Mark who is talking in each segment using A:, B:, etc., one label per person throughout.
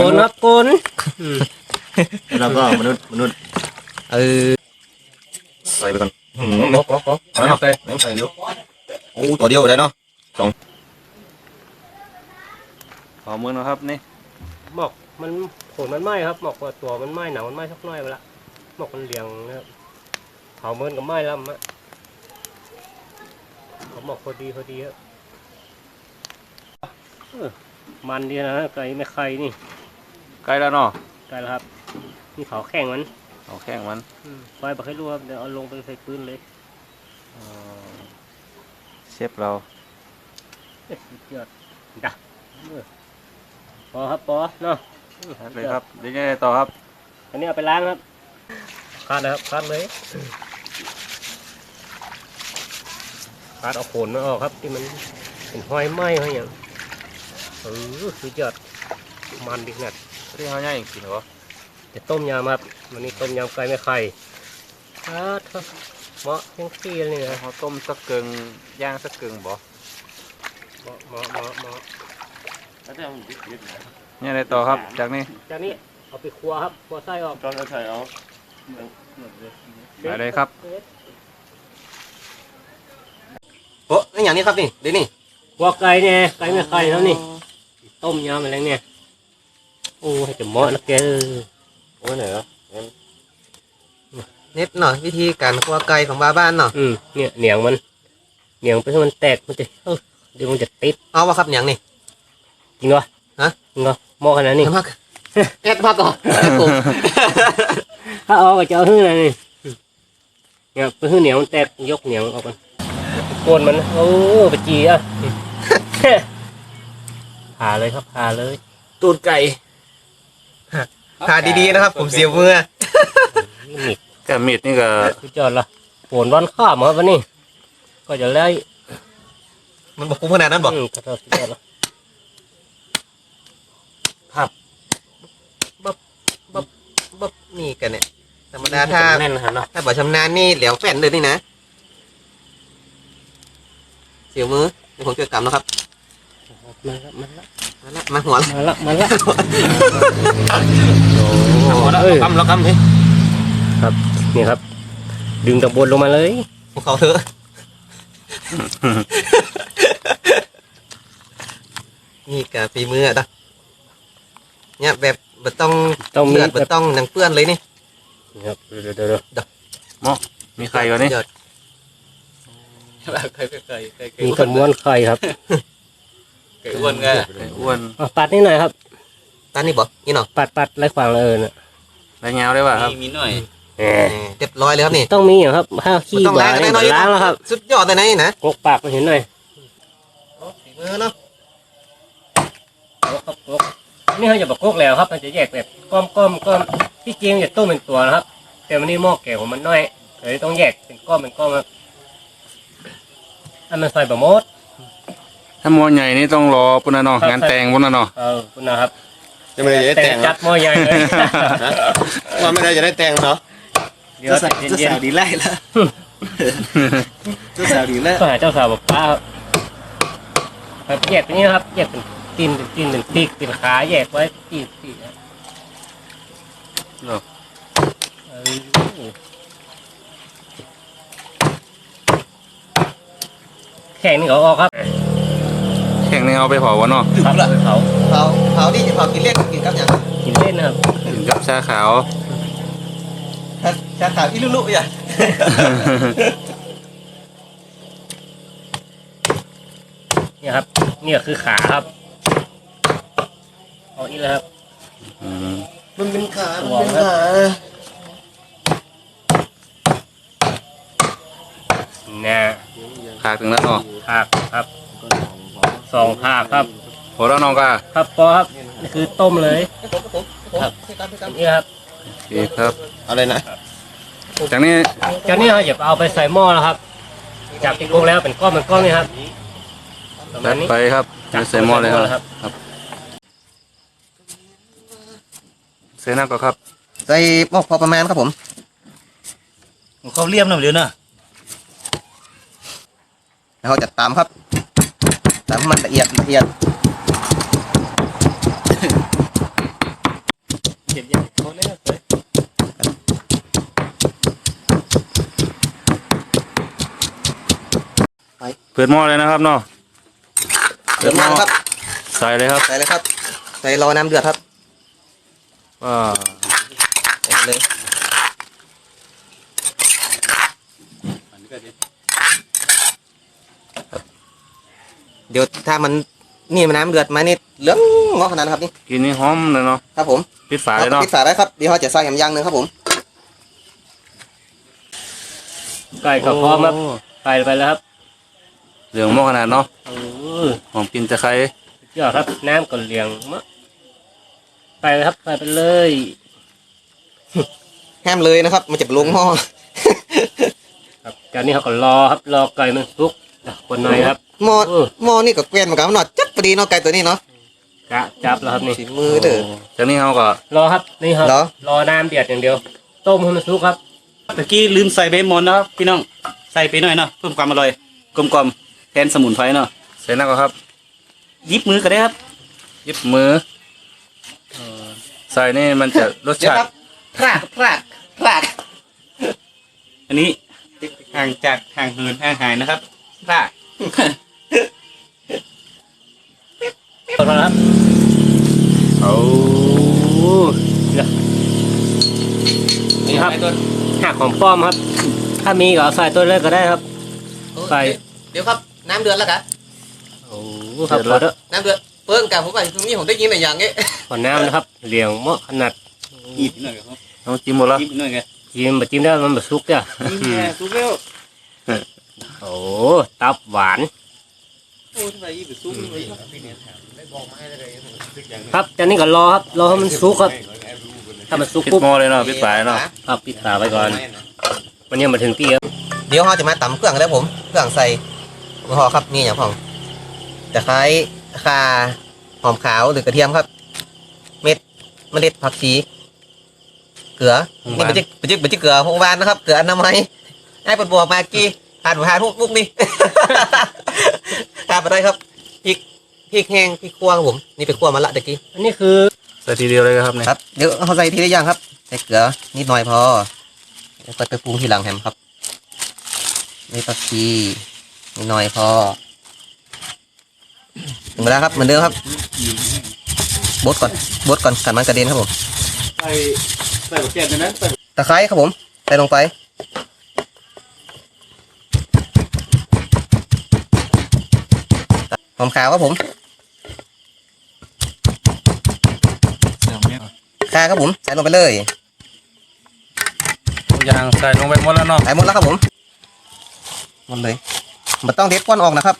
A: กนครับโกน
B: แล้วก็มนุษย์มนุษย์
C: เออ
B: ใส่ไปก่อนอืมก็ก็ก็ใส่ใส่ใส่เดียวโอ้ตัวเดียวได้เนาะ
D: ขอมือนะครับนี่
A: หมอกมันผลมันไหม้ครับหมอกว่าตัวมันไหม้หนังมันไหม้สักหน่อยไปละหมอกมันเหลียงนะครับเผาเมินกับไหม้แล้วมะเขาหมอกพอดีพอดีครับเออมันดีนะไก่ไม่ไข่นี่
D: ใกล้แล้วเนาะ
A: ไก่แล้วครับนี่เผาแข้งมัน
D: เอาแข้งมัน
A: อืมไฟบอกให้รู้ครับเดี๋ยวเอาลงไปใส่ปืนเลย
D: เอ่อเชฟเรา
A: เอ๊ะสุดยอดดักเออพอครับพอเนาะอืม
D: เลยครับเดี๋ยวยังไงต่อครับ
A: อันนี้เอาไปล้างครับคาดนะครับคาดเลยคาดเอาโขนมันออกครับที่มันเป็นห้อยไหม้ห้อยอย่างเออสุดยอดมันดีขนาด
D: ที่เขาย่างกินเหรอ
A: จะต้มยำครับวันนี้ต้มยำไก่ไม่ไข่ครับครับเหมาะยังขี้เลยนะ
D: เขาต้มสักเกิงย่างสักเกิงบ่
A: เหมาะเหมาะเหมาะเหมาะ
D: ยังไงต่อครับ จากนี้
A: จากนี้เอาไปครัวครับครัวไส้ออก
B: ตอนเราใส่เอา
D: ไปเลยครับ
C: โอ้นี่อย่างนี้ครับนี่เดี๋ยวนี่
A: ครัวไก่เนี่ยไก่ไม่ไข่แล้วนี่ ต้มยำอะไรเนี่ย โอ้ให้จะเหมาะนะแกเออ
B: โอ้ยไหนอะ
C: เน็ตหน่อยวิธีการคั่วไก่ของบ้าบ้านเนาะ
A: อืมเนี่ยเหนียงมันเหนียงไปให้มันแตกมันจะเออเดี๋ยวมันจะติด
C: เอาวะครับอย่างนี่
A: จริงเหรอ
C: ฮะ
A: จริงเหรอหม้อขนาดนี้
C: พักแอดพักก่อนผม
A: ถ้าเอาก็จะเอาหื้ออะไรนี่เนี่ยไปหื้อเหนียงมันแตกยกเหนียงออกกันโกนมันโอ้ไปจีอะผ่าเลยครับผ่าเลย
C: ตูดไก่ ทาดีๆนะครับ ผมเสียวมือ
A: นี่
D: กับมีดนี่ก็
A: สุดยอดละโผนวันข้ามครับวันนี้ ก็จะไล่
C: มันบอกคุ้มขนาดนั้นบอก
A: อืมกระเทาสุดยอดละ
C: บ๊บนี่กันเนี่ยธรรมดาถ้า
A: แน่นนะครับเนาะ
C: ถ้าบอกชำนาญนี่เหลียวแฟนเลยนี่นะเสียวมือเดี๋ยวผมช่วยกำนะครับ
A: มาละมาละ
C: มาละมาหัวละ
A: มาละมาละ
B: โอ้แล้วกำแล้วกำพี่
A: นี่ครับ ดึงตะบนลงมาเลย
C: พวกเขาเถอะนี่กะฝีมืออะตะเนี่ยแบบบ่ต้อง
A: ต้องมี
C: เลือด
A: แบ
C: บ่
A: บ
C: ต้องหนังเปื้อนเลยนี่
A: นี่ครับเดี๋ยวเดี๋ยวเดี๋ยว
D: มีใครก่อนนี่
C: ยอดเคยเคยเคยเคยเคย
A: มีคนม้วนไข่ครับ
C: เคยอ้วนไง
D: ไก่อ้วน
A: อะปัดนิดหน่อยครับ
C: ตานนี่บอกนี่เนาะ
A: ปัดปัดไล่ขวางเลยเออน่ะ
D: ไรเงาได้ป่ะครับ
B: มีหน่อย
A: แหม
C: เรียบร้อยเลยครับนี่
A: ต้องมีอย่างครับถ้าขี้
C: ต้อง
A: บ่า
C: ล้าง
A: นี่
C: แน่นอน
A: ล้างแล้วครับ
C: สุดยอดเลยนะนี่นะ
A: กกปากไปเห็นหน่อย
C: ฝีมือเนาะ
A: กกครับกกนี่เขาจะบอกกกแล้วครับมันจะแยกแบบก้อมก้อมก้อมที่จริงจะต้มเป็นตัวนะครับ แต่วันนี้หม้อแก่ของมันน้อยเลยต้องแยกเป็นก้อมเป็นก้อมครับให้มันใส่บะมด
D: ถ้าหมอใหญ่นี่ต้องรอปุ่นนะเนาะงานแต่งปุ่นนะเนาะ
A: เออคุณนะครับ
B: จะไม่ได้
A: แต่
B: แต่ง
A: จัดหม้อใหญ่เลย
B: ว่าไม่ได้จะได้แต่งเนาะ
A: เดี๋ยวเย็นๆ
C: ดีไล่ละเจ้าสาวดีแล้ว
A: ก็หาเจ้าสาวบอกป้าครับแบบแยกเป็นนี้นะครับแยกเป็นตีนเป็นตีนเป็นปีกเป็นขาแยกไว้ปีกปีกนะ
D: เหรอ
A: เออแข่งนี่เขาออกครับ
D: แข้งนี่เอาไปเผาวะเนาะ
A: ครับเขา
C: เผาเผาที่จะเผากินเล่นกินกับอย่าง
A: กินเล่นนะครับ
D: กินกับชาขาว
C: ชาขาวอีลุลุอย่าง
A: เนี่ยครับ เนี่ยคือขาครับเอาอีกแล้วครับ
D: อืม
C: มันเป็นขา
A: มันเป็นขานะ
D: ขากถึงแล้วเนาะ
A: หักครับ สองหักครับ
D: พอแล้วน้องก็
A: ครับพอครับนี่คือต้มเลย
C: ผมผมผมพี่ตามพี่ตาม
A: นี่ครับ
D: โอเคครับ
B: อะไรนะ
D: จากนี้
A: จากนี้เราจะเอาไปใส่หม้อแล้วครับ จากที่โกงแล้วเป็นก้อนเป็นก้อนนี่ครับประมา
D: จั
A: ณ
D: ด
A: นี้
D: ไปครับจะใส่หม้อเลยครับ
A: ครับ
D: เสนาก็ครับ
C: ใส่หม้อพอประมาณครับผม
B: เขาเลี่ยมหน่อยเดี๋ยวนะ
C: แล้วเราจะตามครับ แต่มันละเอียดละเอียด
E: เก็ย่างเขาเนี่เลย
D: เปิดหม้อเลยนะครับเนาะ
C: เปิดหม้อครับ
D: ใส่เลยครับ
C: ใส่เลยครับ ใส่รอน้ำเดือดครับ
D: อ่า
C: วเลย เดี๋ยวถ้ามันนี่มันน้ำเดือดมานี่เหลืองงอขนาดนั้นครับนี่
D: กินนี่หอมเลยเนาะ
C: ครับผม
D: ปิดฝาเลยเนาะ
C: ปิดฝาได้ครับเดี๋ยวเราจะใส่ยำยางหนึ่งครับผม
A: ไก่ก็พร้อมครับ
D: โไป
A: ไปแล้วครับ
D: เหลืองหม้อขนาดเนาะ
A: เออ
D: หอมกลินตะไคร้
A: สุดยอดครับ น้ำก็เหลียงมะไปเลยครับไปไปเลย
C: ห้ามเลยนะครับ มันจะลงหม้อ
A: ครับจากนี้เขาก็รอครับรอไก่มันสุกอะ คนหน่อยครับ
C: หม้อ
A: เออ
C: หม้อนี่ก็เกวียนเหมือนกันหน่อยจับพอดีเนาะไก่ตัวนี้เนาะ
A: กะจับแล้วครับนี่
C: ฝีมือเด้อ
D: โจากนี้เขาก็
A: รอครับนี่ครับ
C: เหรอ
A: รอน้ำเดือดอย่างเดียว ต้มให้มันสุกครับ
E: ตะกี้ลืมใส่ใบมอนนะครับพี่น้องใส่ไปหน่อยเนาะเพิ่มความอร่อยกลมกล่อมแทนสมุนไพรเนาะ
D: ใส่หน้าก็ครับ
E: ยิบมือก็ได้ครับ
D: หยิบมือเออใส่นี่มันจะรส
C: เดี๋ยว
D: ชา
C: ครั
D: ติ
C: บพรากพรากพราก
E: อันนี้ห่างจากห่างเหินห่างหายนะครับ พลาด
A: หมดแล้วครับ
D: เอา
A: นี่ครับหักของป้อมครับ ถ้ามีก็เอาใส่ตัวเล็กก็ได้ครับใส่
C: เดี๋ยวครับน้ำเดือดแล้วครับ
A: โอ้ครับพอเถอะ
C: น้ำเดือดเปิ้งกับผมว่าตรงนี้ผมได้ยินแต่อย่างนี้
A: ขอน้ำนะครับเหลียงเหมาะขนาด
E: ยิบหน่อยครับ
D: เอาจิ้มหมดแล้ว
E: ยิบหน่อยครับ
A: จิ้มบะจิ้มได้มันบะสุกจ้ะ
E: ยิบเนี่ยซุปแล้ว
A: โอ้ตับหวาน ครับจากนี้ก็รอครับรอให้มันสุกครับถ้ามันสุก
D: ปิด
A: ปุ๊บ
D: หม้อเลยเนาะปิดฝาเนาะ
A: ครับปิดฝาไว้ก่อนมันยังมาถึงที่ครับ
C: เดี๋ยวเราจะมาตำเครื่องแล้วผม เครื่องใส่พอครับมีอย่างพองตะไคร้ข่าหอมขาวหรือกระเทียมครับ เม็ดเมล็ดผักชีเกลือนี่เป็นจิเป็นจิเป็นจิเกลือหงวานนะครับ เกลืออนามัยให้ปวดบวกมากี้ ทานหมูทานพวกพวกนี้ทานไปได้ครับพริกพริกแห้งพริกขั่วครับผมนี่ไปขั่วมาละตะกี้
A: อันนี้คือ
D: ใส่ทีเดียวเลยครับเนี่ย
C: ครับเดี๋ยวเขาใส่ทีละอย่างครับใส่เกลือนิดหน่อยพอแล้วก็ไปปรุงทีหลังแฮมครับนี่ผักชีนิดหน่อยพอถึงเวลาครับเหมือนเดิมครับบดก่อนบดก่อนกันมันกระเด็นครับผม
E: ใส่ใส่หัวแกนนั้นใส่
C: ตะไคร้ครับผมใส่ลงไป หอมขาวครับผมข่าครับผมใส่ลงไปเลย
D: ทุกอย่างใส่ลงไปหมดแล้วเนาะ
C: ใส่หมดแล้วครับผมหมดเลยมันต้องเด็ดก้อนออกนะครับ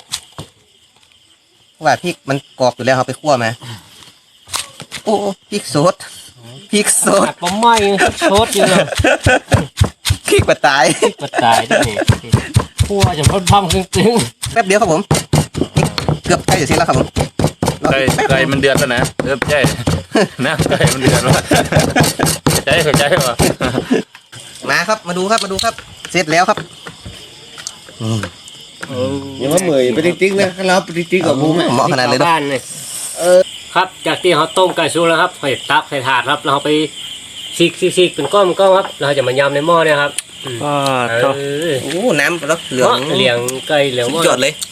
C: เพราะว่าพริกมันกรอบอยู่แล้วเราไปคั่วมาโอ้พริกสดพริกสด
A: หักปลาไหม้โชดอยู่เลย
C: พริกกว่าตาย
A: มาตายด้วยนี่พัวจะพัดพังตึง
C: แป๊บเดียวครับผมนี่เกือบใกล้จะเสร็จแล้วครับผมรอ
D: ไก่
C: อีกแป๊บ
D: ไก่มันเดือดแล้วนะเริ่มใจนะไก่มันเดือดแล้วใจเข้าใจป่ะ
C: มาครับมาดูครับมาดูครับ เสร็จแล้วครับอืม
F: อย่ามาเหมยไปติ๊กๆนะเราไปติ๊กๆกับบูม
C: เหมาะขนาดเลยเนอะ
A: บ้านเลยครับ จากที่เขาต้มไก่สุกแล้วครับใส่ตักใส่ถาดครับแล้วเขาไปซีกซีกซีกเป็นก้อนเป็นก้อนครับแล้วเราจะมายำในหม้อเนี่ยครับ
D: ก็
A: เอ
D: เท่า
A: อ
C: โอ้น้ำแล้วเหลือง
A: เหลียงไก่เหลียงห
C: สุ
A: ม้อ
C: ดยอดเลย
A: โอ้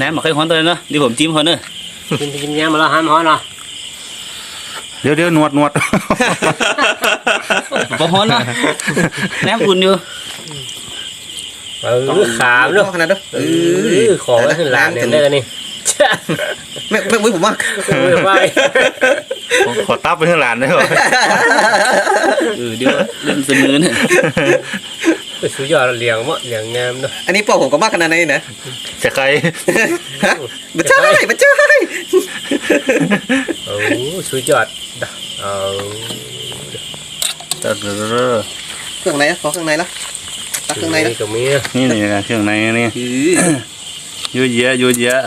E: น้ำมาค่อยฮ้อนตัวเลยเนาะเดี๋ยวผมจิ้มเขาเนอะ
A: กินไปกินยำมาแล้วห้ามฮ้อนเนาะ
D: เดี๋ยวเดี๋ยวหนวดหนวด
E: พอฮ้อนเนาะน้ำอุ่นอยู่
A: เออขามเนาะ
C: เหมาะขนาดนั้น
A: เออของไว้ขึ้นหลานเนี่ยได้กันนี่
C: ไม่ไม่ไม่ผมว่า
A: เออไป
D: ขอตับไปข้างหลานได้ป่ะ
E: เออเดี๋ยวเล่นเสมือเนี่ย
A: สุดยอดเหลียงหม้อเหลียงงามเนาะ
C: อันนี้ปอกผมก็มากขนาดไหนนะ
D: จะใคร
C: ฮะไม่ใช่ไม่ใช่
A: โอ้สุดยอดเอา
D: เออ
C: เครื่องในนะขอเครื่องในละตักเครื่องในละ
A: ตรงนี้
D: นี่นี่นะเครื่องในนี่
E: คือ
D: ยูเยอะยูเยอะ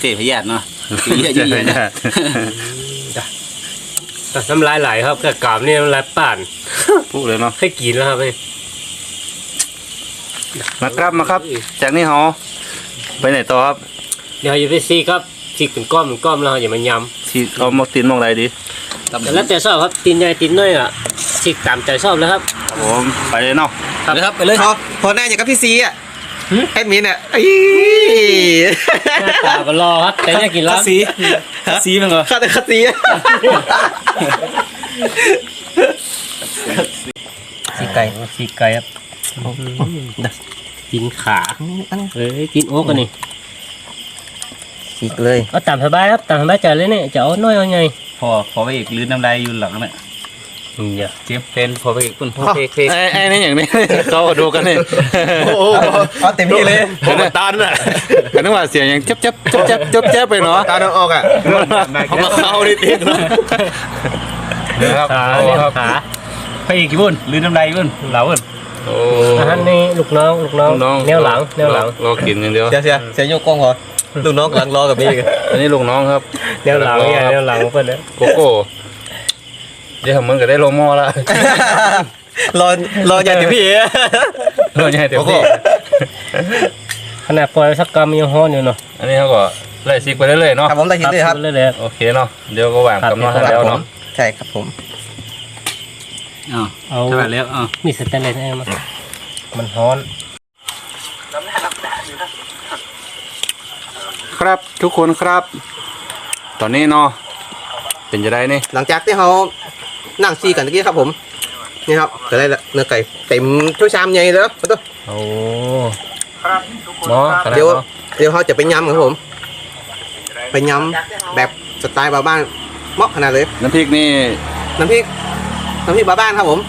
E: เตะพยาธิเนาะเยอะเยอะเยอะนะ
A: น้ำลายไหลครับกระกาบนี่น้ำลายป่าน
D: พูดเลยเนาะ
A: เคยกินแล้วครับนี่
D: มาครับมาครับ จากนี้เขาไปไหนต่อครับ
A: เดี๋ยวอย่าไปซีครับซีเป็นก้อมเป็นก้อมแล้วอย่ามาย
D: ที่เอามาตีนมองไรดีำ
A: แต่แล้วแต่ชอบครับตีนใหญ่ตีนน้อยอะซีตามใจชอบแล้วครับ
D: ผมไปเลยเนาะ
A: ครับ
E: เลยครับไปเลย
C: พอพอหน้าอย่างกับพี่ซีอะแอดมินอะอี
A: หน้าตาก็รอครับแต่อยากกิน
E: คั
A: ล้า
E: ดสีคัดสีมันเหรอ
C: ข้าแต่คัดสีสีไก่
A: สีไก่ครับ กินขาเอ้ยกินโอ๊กกันนี่
C: สีเลย
A: เอาตามสบายครับตามสบายใจเลยเนี่ยจะเอาน้อยเอาไง
E: พอพอไปอีกลื้นน้ำลายอยู่หลังเนี่ย
A: อย่า
E: เตรียมเพนพอไปอีกคุณพอเพเพไอ้ไอ้นี่อย่างนี้เขาดูกันนี่
C: เอาเต็มที่เลย
D: ผมตานน่ะกันนึกว่าเสียงยังจับจับจับจับจับจับไปเนาะ
B: ตาต้องออกอะ
D: เขามาเข้านิดนิดเนาะนะครับ
A: ขา
D: เอา
A: เนี่ย
D: ครับ
A: ขา
E: ไปอีกกี่บุญลื้นน้ำลายบุญเหลาบุญ
D: โอ้
A: อาหารนี่ลูกน้องลูกน้อง
D: น้อง
A: แนวหลังแนวหลัง
D: รอกินอย่างเดียว
C: เสียเสียเสียโยกกล้องเหรอลูกน้องกำลังรอกับพี่กัน
D: อันนี้ลูกน้องครับ
A: แนวหลังเนี่ยแนวหลังเพื่อนเนี่ย
D: โกโก้เดี๋ยวมันก็ได้ลงหม้อละ
C: รอรออย่างเดียวพี่
D: โดนยังไงเดี๋ยว
C: โกโก้
A: ขนาดปล่อยสักกรรมยังฮ้อนอยู่เนาะ
D: อันนี้เขาก็ไล่ซิกไปเรื่อยๆเนาะ
C: ครับผมได้ยินด้วยครับ
A: เรื่อยๆครับ
D: โอเคเนาะเดี๋ยวก็วางกับน้อง
A: ครับ
D: แล้ว
C: ผม
D: เนาะ
C: ใช่ครับผม
E: อ๋อ
A: เอา
E: ใช่ไหมแล้วอ๋อ
A: มีสแตนเลสให้มามันฮ้อน
D: ครับทุกคนครับ ตอนนี้เนาะเป็นจะได้นี่
C: หลังจากที่เขานั่งซีกันตะกี้ครับผม นี่ครับก็ได้ละเนื้อไก่เต็มถ้วยชามใหญ่เลยครับตัว
D: โอ้หมอขนาด
C: เดี๋ยว
D: เนาะ
C: เดี๋ยวเขาจะไปยำครับผม ไปยำแบบสไตล์บาบ้านเหมาะขนาดเลย
D: น้ำพริกนี่
C: น้ำพริก น้ำพริกบาบ้านครับผม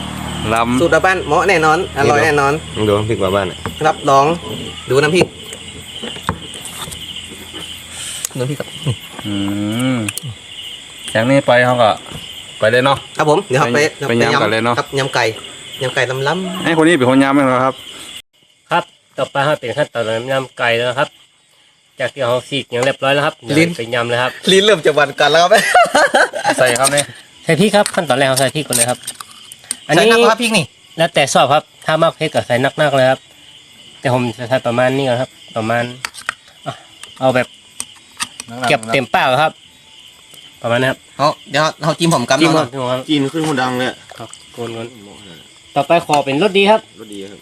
D: ล
C: สูตรบาบ้านเหมาะแน่นอน อร่อยแน่นอน
B: มึงดูพริกมาบ้านอะ
C: รับรอง ดูน้ำพริกน้ำพริกครับำ
D: อืมจากนี้ไปเขาก็ไปเลยเนาะ
C: ครับผม เดี๋ยวเขาไป
D: ไปยำกันเลยเนอะ
C: ครับยำไก่ยำไก่ล้ำล้
D: ไอ้คนนี้เป็นคนยำไหมครับ
A: ครับต่อไปครับเป็นขั้นตอนการยำไก่แล้วนะครับ จากที่เราสีกอย่างเรียบร้อยแล้วครับเดี๋ยวไปยำเลยครับ
C: ๆลิ้นเริ่มจะหวันกันแล้วครับ
D: ใส่ครับนี่
A: ใส่พริกครับขั้นตอนแรกเราใส่พริกก่อนเลยครับ อัน
C: ใส่
A: นี้
C: น้ำครับพริกนี่
A: แล้วแต่ชอบครับ ถ้ามากเผ็ดก็ใส่นักๆเลยครับ แต่ผมจะใส่ประมาณนี้ก่อนครับ ประมาณอะเอาแบบเก็บเต็มเป้าครับ ประมาณนี้ครับ
C: เขาเดี๋ยวเขาจิ้มผมกับ
A: จิ้ม
C: น้อง
A: ครับจิ้มครับ
B: จีนขึ้นคนดังเลย
A: ครับโกนก่อนต่อไปขอเป็นรสดีครับ
B: รถดีครับ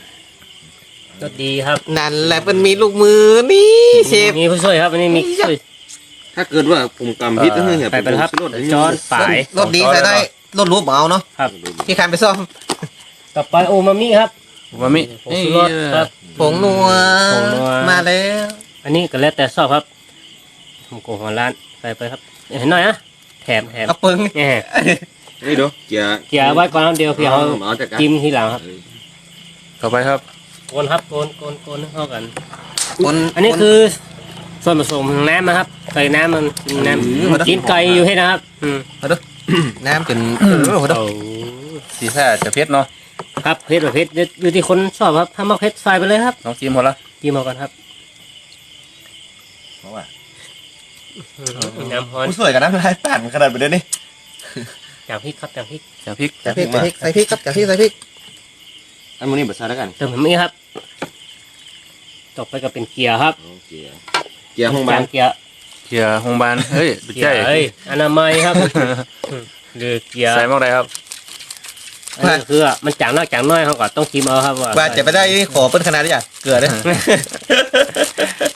A: รสดีครับ
C: นั่นแหละมันมีลูกมือนี่เชฟ
A: มีผู้ช่วยครับอันนี้มีผู้ช่วย
B: ถ้าเกิดว่าผมกำพิษต้องให้เห็น
A: ไปเป็นครับจอนฝาย
C: รสดีใส่ได้รสรูปเอาเนาะ
A: ครับ
C: ที่ใครไปซ่อม
A: ต่อไปโอมามิครับ
D: วามิ
A: ผงชูรสครับ
C: ผงนัว
A: ผงนัว
C: มาแล้ว
A: อันนี้ก็แล้วแต่ชอบครับผมโกงหัวร้านใส่ไปครับเห็นหน่อยนะแถมแถม
C: กระปึง
A: แหม
B: นี่ดูเกียร์
A: เกี่ยวไว้ก่อนครับเดียวเพี่เอา
B: เอาจากกัน
A: จิ้มทีหลังครับ
D: ต่อไปครับ
A: โกนครับโกนโกนโกนให้เข้ากัน
C: คน
A: อันนี้คือ ส่วนผสมของน้ำนะครับไก่น้ำมันกินน้ำกินไก่อยู่ให้นะครับอืม
C: น้ำจนโอ้โห
A: เอา
D: สีแท้จะเผ็ดเนาะ
A: ครับเผ็ดแบบเผ็ดอยู่ที่คนชอบครับถ้ามากเผ็ดใส่ไปเลยครับ
D: น้องจิ้มหมดละ
A: จิ้มเอากันครับ
B: เพราะว่า
A: อืมน้ำฮ้อน
B: ผู้สวยกันนะลายปั่นขนาดไปเดี๋ยวนี้
A: จากพริกครับจากพริก
D: จากพริก
C: ใส่พริกใส่พริกใส่พริกครับใส่พริกใส่พริก
B: อันนี้ภาษาแล้วกัน
A: เติมแบบนี้ครับต่อไปก็เป็นเกียร์ครับ
B: เกียร์เกียร์ห้องบ้าน
A: จเกียร์
D: เกียร์โรงพยาบาลเฮ้ย
A: เกีย
D: ใช่
A: ร์เอ้ยอนามัยครับอืมหรือเกียร์
D: ใส่มากเลยครับ
A: อันนี้คือมันจางน้อยจางน้อยเขาก็ต้องชิมเอาครับว่า
C: ว่าจะไปได้ขอเปิ้นขนาดนี้อะเกลือเด้อ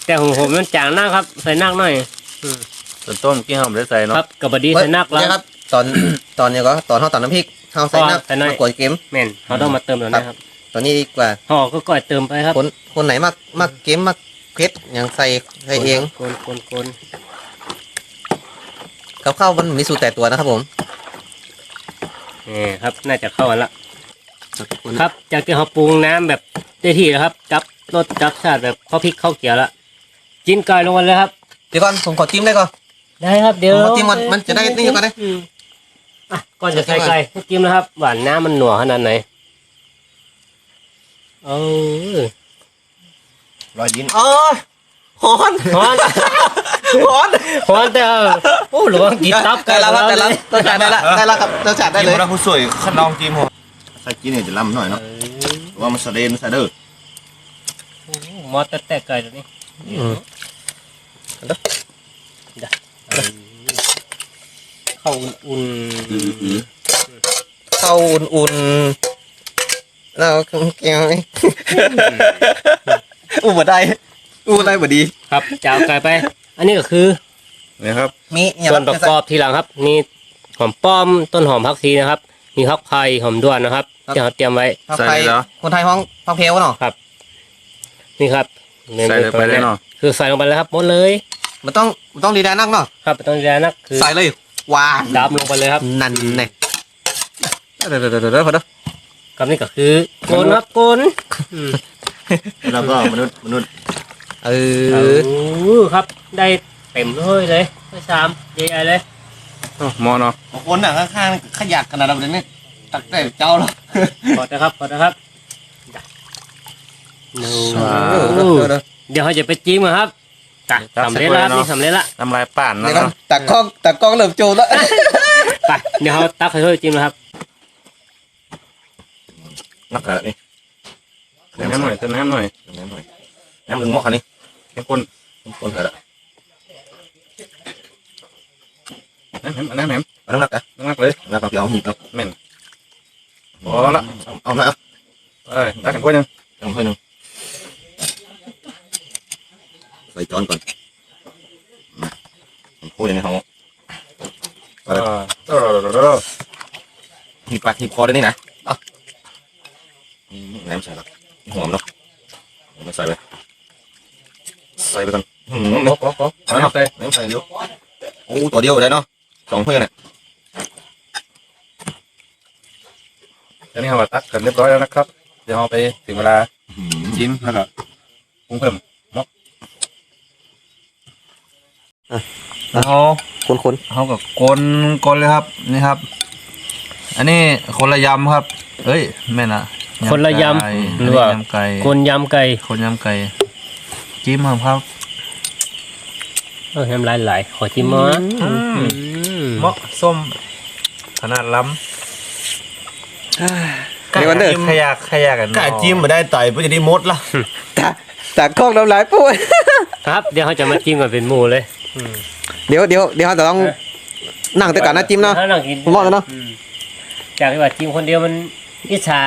A: แต่ของผมมันจางนักครับใส่นักหน่อย
D: ส่วนต้นกี้เราไม่ได้ใส่เนาะ
A: ครับกับบดีใส่นักแล้ว
C: เนี่ยครับตอนตอนเนี้ยก็ตอนเขาตอนน้ำพริกเขาใส่น้ำ
A: ใส่น้อย
C: มากดเกม
A: แม่นเขาต้องมาเติมแล้วนะครับ
C: ตอนนี้ดีกว่า
A: ห่อก็ก่อยเติมไปครับ
C: คนคนไหนมากมากเกมมาก เผ็ดอย่างใส่ใส่เอง
A: โกนโกนโกน
C: กับข้าวมันมีสูตรแต่ตัวนะครับผม
A: นี่ครับ น่าจะเข้ากันละครับ จากที่เขาปรุงน้ำแบบได้ที่แล้วครับจับรสจับชาติแบบข้าวพริกข้าวเกี๊ยวละจิ้นไก่ลงมาเลยครับ
C: เดี๋ยวก่อนผมขอจิ้มได้ก่อน
A: ได้ครับเดี๋ยว
C: ผมว่าจิ้มมันมันจะได้นี่ก่อนนะ
A: อืมอะก่อนจะใส่ไก่ให้จิ้มนะครับ หวานน้ำมันหนัวขนาดไหนเอา
B: รอยยิ้ม
C: อ๋อหอน
A: ฮ้อน
C: หอน
A: ฮ้อนแต่เอาโอ้หลวงกินตับ
C: ได้แล้วครับได้แล้วรสชาติได้แล้วได้แล้วครับรสชาติได้
B: จิ้ม
C: เลย
B: แล้วผู้สวยขันลองจิ้มหัวใส่กินเนี่ยจะล้ำหน่อยเนาะว่ามันสะเดนสะเด้อ
A: มอสแต่แต่ไก่ตัวนี้
C: อืม
A: เข้าอุ่นๆ
C: ข้าวอุ่นๆแล้วเกี่ยว อู้บ่ได้อู้ได้บ่ดี
A: ครับจะเอาไก่ไป อันนี้ก็คือ
B: นี่ครับ
C: มีอย่าง
A: ส่วนประกอบทีหลังครับ มีหอมป้อมต้นหอมพักชีนะครับ มีฮักไผ่หอมด้วนนะครับที่เราเตรียมไว้
C: ผัก
B: ใส่
C: ไทย
B: เลยเหรอ
C: คนไทยห้องพักเพลวเนาะ
A: นี่ครับ
B: ใส่เลยไปเลยเนาะ
A: คือใส่ลงไปเลยครับหมดเลย
C: มันต้องมันต้องรีดานักเนาะ
A: ครับไม่ต้องแยนักคือ
C: ใส่เลยหวาน
A: ดับลงไปเลยครับ
C: นั่นแน่เดี๋ยวเดี๋ยวเดี๋ยวเดี๋ยวพอเด้อ
A: กับนี่ก็คือโกนครับโกนอืม
B: แล้วก็มนุษย์มนุษย์
C: เอ
A: เอ
C: อ
A: อครับได้เต็มเลยเลยไม่สามใหญ่ๆเลย
B: หมอเนาะ
C: บางคนน่ะข้างๆขยักขนาดนั้นเนี่ยตักแต่เจ้าแล้ว
A: ขอนะครับขอนะครับนู
C: เออเออเออ
A: เดี๋ยวเขาจะไปจิ้มกันครับจ้ะสำเร็จแล้วครับนี่สำเร็จละ
D: น้ำลายป่าน
C: เดี๋
D: นะ
C: ยวก่อน
D: เนาะ
C: ตักกล้องตักกล้องเริ่มโจรแล้ว
A: ไปเดี๋ยวเขาตักใส่ถ้วยจิ้มนะครับ
B: นักกะนี่
D: เติมน้ำหน่อยเติมน้ำหน่อย
B: น้ำหน่อยน้ำมึงหม้อคันนี้
D: เข้มข้น
B: คนเถอะ
D: น้ำแหมน้ำแหม
B: เอาน้ำหนักอะ
D: น้ำหนักเลย
B: แล้วก็เอาหยิบเอา
D: พอละ
B: เอาหน่อยเอา
D: เอ้ยตักกันถ้วยหนึง
B: เอาให้หนึ่งใส่จอนก่อนพูดอย่างนี้เขา
D: เออเออเออเออ
B: หีบปากหีบคอได้นี่นะน้ำใส่แล้ว หอมเนาะมาใส่ไปใส่ไปก่อนหืม
D: โอ้โหโอ้โหน้ำใส่
B: น้ำใส่เดียวโอ้ตัวเดียวได้เนาะสองเพื่อนเนี่ย
D: ตอนนี้เราตักกันเรียบร้อยแล้วนะครับ เดี๋ยวเราไปถึงเวลาจิ้มแล้วก็ปรุงเพิ่ม
F: แล้วเขา
C: คนคน
F: เขากับกลกลเลยครับ นี่ครับ อันนี้คนละยำครับ เอ้ยแม่นะ
A: คนละย
F: ไก่ำ
A: หรือว่า
F: อันนี้ยำไก่
A: โกนยำไก่
F: คนยำไก่จิ้มครับครับ
A: เออน้ำลายไหลขอจิ้มมั้ง
F: เหมาะส้มขนาดล้ำ
C: เดี๋ยวก่อนเด้อ
F: ขยากขยากกัน
B: กะจิ้มมาได้ไต่เพื่อจะได้มดละ
C: ตักกล้องน้ำลายปุ้ย
A: ครับเดี๋ยวเขาจะมาจิ้มกันเป็นหมูเลย
C: เดี๋ยวเดี๋ยวเดี๋ยวเราจะต้องนั่งแต่กันนะจิ้มเนาะ
A: ถ้นั่งกิน
C: ผมบอกแล้วเนอะ
A: อืมจากที่ว่าจิ้มคนเดียวมัน อิจฉา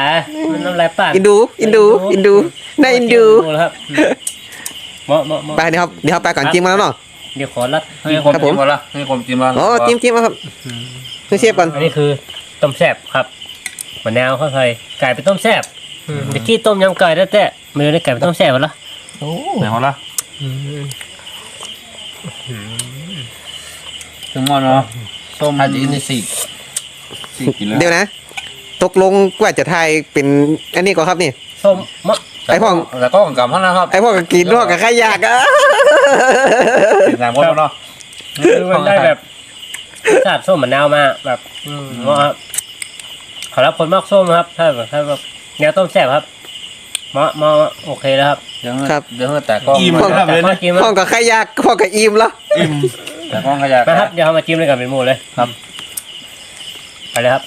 A: มันน้ำลายป่าน
C: อินดู อินดู อินดูน่าอินดู
A: จิ้มแล้วครับอืมเหมาะเหมาะเหมาะ
C: ไปเดี๋ยวครับเดี๋ยวครับไปกันจิ้มมาแล้วเนาะ
A: เดี๋ยวขอรัดให้
D: ให้
A: ค
D: คนมจิ้มมาละให้คนจิ้มมา
C: อ๋อจิ้มจิ้มมาครับเพื่อเชฟก่อน
A: อันนี้คือต้มแซ่บครับมะนาวเข้าใส่ไก่เป็นต้มแซ่บเมื่อกี้ต้มยำไก่แล้วแต่ไม่รู้ในไก่เป็นต้มแซ่บหรอ
F: ไหนเขาละ
D: ถึงหมดเนาะส้ม
B: อาจจะอินในสี่สี่กินแล้ว
C: เดี๋ยวนะต กลงกว่าจะทายเป็นอันนี้ก่อนครับนี่
A: ส้มมะ
C: ไอ้พ่อง
D: แล้วก็ของกำเขานะครับ
C: ไอ้พวกก็กินพวกกับขยากอะ
D: ติดน้ำหมดแล้วเนาะ
A: คือมันได้แบบรสชาติส้มมะนาวมาแบบเหมาะครับขอรับคนมากส้มครับ ถ้าแบบถ้าแบบแนวต้มแซ่บครับเหมาะเหมาะโอเคแล้วครับ
D: เดี๋ยวเดี๋ยวแต่กล้อง
B: อิ่ม
A: แต่ข้อจิ้ม
C: พวกกับขยากพวกกับอิ่มแล้ว
D: แต่กล้องขยะ
A: นะครับเดี๋ยวเรามาจิ้มด้วยกันเป็นหมูเลยครับไปเลยครับ